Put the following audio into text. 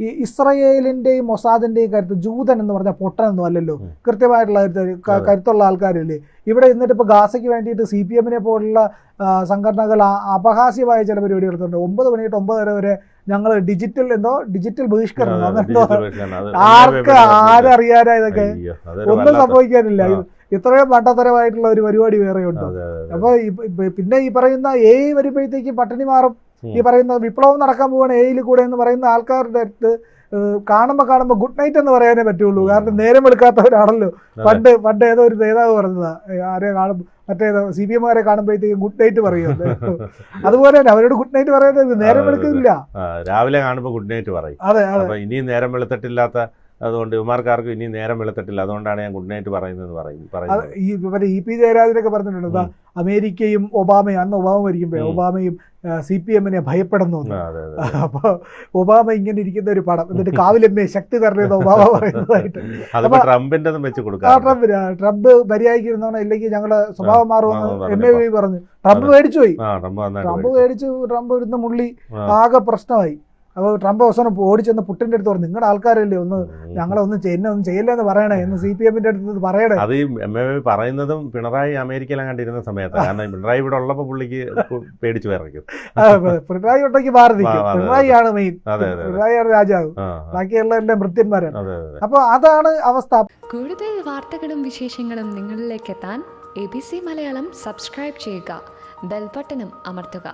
ഈ ഇസ്രയേലിന്റെയും മൊസാദിന്റെയും കരുത്ത് ജൂതൻ എന്ന് പറഞ്ഞ പൊട്ടനൊന്നും അല്ലല്ലോ. കൃത്യമായിട്ടുള്ള കരുത്തുള്ള ആൾക്കാരല്ലേ. ഇവിടെ ഇന്നിട്ട് ഇപ്പൊ ഗാസയ്ക്ക് വേണ്ടിയിട്ട് സി പി എമ്മിനെ പോലുള്ള സംഘടനകൾ അപഹാസ്യമായ ചില പരിപാടി എടുത്തിട്ടുണ്ട് ഒമ്പത് മണി തൊട്ട് ഒമ്പതര വരെ ഞങ്ങൾ ഡിജിറ്റൽ എന്തോ ഡിജിറ്റൽ ബഹിഷ്കരണം അങ്ങനെ എന്തോ ആർക്ക് ആരറിയാനാ ഇതൊക്കെ? ഒന്നും സംഭവിക്കാനില്ല. ഇത് ഇത്രയും മണ്ടത്തരമായിട്ടുള്ള ഒരു പരിപാടി വേറെയുണ്ട്. അപ്പൊ ഇപ്പ- ഇപ്പ- പിന്നെ ഈ പറയുന്ന എ വരുമ്പോഴത്തേക്ക് പട്ടിണി മാറും. ഈ പറയുന്ന വിപ്ലവം നടക്കാൻ പോവാണ് എയിൽ കൂടെ എന്ന് പറയുന്ന ആൾക്കാരുടെ അടുത്ത് കാണുമ്പോൾ കാണുമ്പോ കാണുമ്പോ ഗുഡ് നൈറ്റ് എന്ന് പറയാനേ പറ്റുള്ളൂ. കാരണം നേരം വെളുക്കാത്തവരാണല്ലോ പണ്ട് പണ്ട് ഏതോ ഒരു നേതാവ് പറഞ്ഞതാ ആരെ കാണും മറ്റേ സി പി എമ്മാരെ കാണുമ്പോഴത്തേക്കും ഗുഡ് നൈറ്റ് പറയുന്നത് അതുപോലെ തന്നെ അവരോട് ഗുഡ് നൈറ്റ് പറയുന്നത് നേരം. വെളുക്കില്ല രാവിലെ കാണുമ്പോ ഗുഡ് നൈറ്റ് പറയും. അതെ അതെ. ഇനിയും നേരം വെളുത്തിട്ടില്ലാത്ത അതുകൊണ്ട് ഇവമാർക്കാർക്കും ഇനി നേരം വെളുത്തിട്ടില്ല. അതുകൊണ്ടാണ് ഞാൻ ഗുഡ് നൈറ്റ് പറയുന്നത് പറയും പറയുന്നത്. ഈ മറ്റേ ഇ പി ജയരാജനൊക്കെ പറഞ്ഞിട്ടുണ്ട്. അമേരിക്കയും ഒബാമയും അന്ന് ഒബാമ ഭരിക്കുമ്പോഴേ ഉം. ഒബാമയും സി പി എമ്മിനെ ഭയപ്പെടുന്നു എന്ന്. ആ, അതെ അതെ അപ്പൊ ഒബാമ ഇങ്ങനെ ഇരിക്കുന്ന ഒരു പടം. എന്നിട്ട് കാവിലമ്മേ ശക്തി തരണേന്ന് ഒബാമ പറയുന്നതായിട്ട്. ട്രംപിന്റെ വെച്ച് ആ കൊടുക്കാം ട്രംപ് ട്രംപ് മര്യാദയ്ക്കിരുന്നോണം ഇല്ലെങ്കിൽ ഞങ്ങൾ സ്വഭാവം മാറുമെന്ന് എം എ വി പറഞ്ഞു. ട്രംപ്. മേടിച്ചു പോയി. ട്രംപ്. മേടിച്ചു. ട്രംപ് ഇരുന്ന് മുള്ളി ആകെ പ്രശ്നമായി. അപ്പോൾ ട്രംപ് അവസാനം ഓടിച്ചെന്ന് പുട്ടിന്റെ അടുത്ത് പറഞ്ഞു നിങ്ങളുടെ ആൾക്കാരല്ലേ ഒന്ന് ഞങ്ങളൊന്നും ഞങ്ങളെ ഒന്നും ചെയ്യില്ല എന്ന് പറയണേ എന്ന് സി പി എമ്മിന്റെ അടുത്ത് പറയണേ. അത് ഈ എം എ പറയുന്നതും പിണറായി അമേരിക്കയിലാണ് കണ്ടിരുന്ന സമയത്ത്. കാരണം പിണറായി ഇവിടെ ഉള്ളപ്പോൾ പുള്ളിക്ക് പേടിച്ചു വിറയ്ക്കും. പിണറായി ഉണ്ടെങ്കിൽ മാറി നിൽക്കും ആ, അതെ, അതെ. പിണറായിയാണ് മെയിൻ അതെ അതെ അതെ. പിണറായിയാണ് രാജാവ്. ബാക്കിയുള്ള എല്ലാം ഭൃത്യന്മാരാണ് അതെ അതെ അതാണ് അവസ്ഥ. കൂടുതൽ വാർത്തകളും വിശേഷങ്ങളും നിങ്ങളിലേക്ക് എത്താൻ A B C Malayalam subscribe ചെയ്യുക. ബെൽബട്ടനും അമർത്തുക.